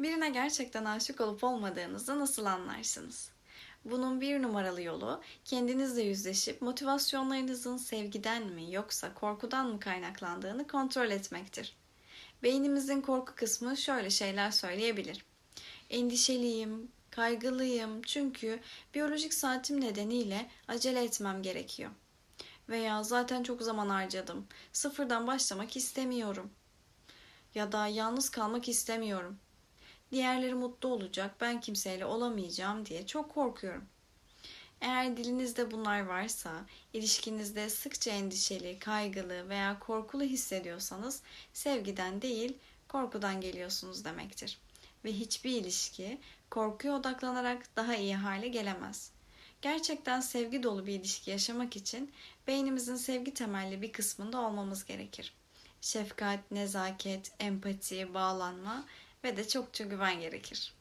Birine gerçekten aşık olup olmadığınızı nasıl anlarsınız? Bunun bir numaralı yolu kendinizle yüzleşip motivasyonlarınızın sevgiden mi yoksa korkudan mı kaynaklandığını kontrol etmektir. Beynimizin korku kısmı şöyle şeyler söyleyebilir. Endişeliyim, kaygılıyım çünkü biyolojik saatim nedeniyle acele etmem gerekiyor. Veya zaten çok zaman harcadım. Sıfırdan başlamak istemiyorum. Ya da yalnız kalmak istemiyorum. Diğerleri mutlu olacak, ben kimseyle olamayacağım diye çok korkuyorum. Eğer dilinizde bunlar varsa, ilişkinizde sıkça endişeli, kaygılı veya korkulu hissediyorsanız sevgiden değil, korkudan geliyorsunuz demektir. Ve hiçbir ilişki korkuya odaklanarak daha iyi hale gelemez. Gerçekten sevgi dolu bir ilişki yaşamak için beynimizin sevgi temelli bir kısmında olmamız gerekir. Şefkat, nezaket, empati, bağlanma ve de çokça güven gerekir.